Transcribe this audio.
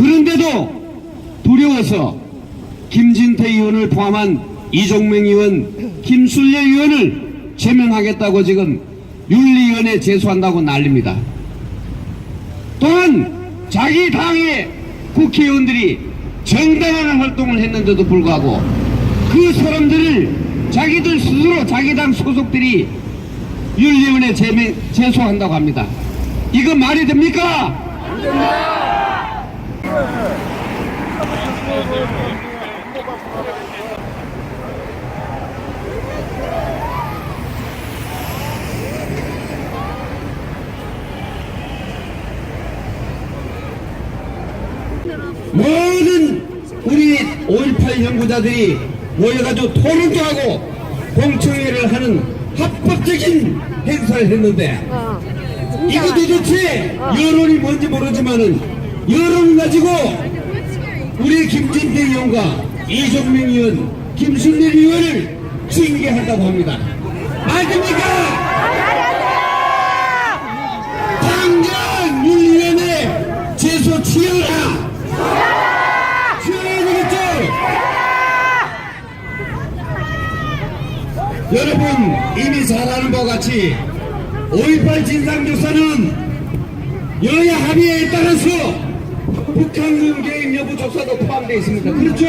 그런데도 두려워서 김진태 의원을 포함한 이종명 의원, 김순례 의원을 제명하겠다고 지금 윤리위원회 제소한다고 난립니다. 또한 자기 당의 국회의원들이 정당한 활동을 했는데도 불구하고 그 사람들을 자기들 스스로 자기 당 소속들이 윤리위원회 제명, 제소한다고 합니다. 이거 말이 됩니까? 모든 우리 5.18 연구자들이 모여가지고 토론도 하고 공청회를 하는 합법적인 행사를 했는데 이거 도대체 여론이 뭔지 모르지만은 여론 가지고 우리 김진태 의원과 이종명 의원, 김순례 의원을 징계한다고 합니다. 맞습니까? 당장 윤리위원회 제소 취하라! 취하야 되겠죠? 여러분 이미 잘 아는 바와 같이 5.18 진상조사는 여야 합의에 따라서 북한군 개입 여부 조사도 포함되어 있습니다. 그렇죠?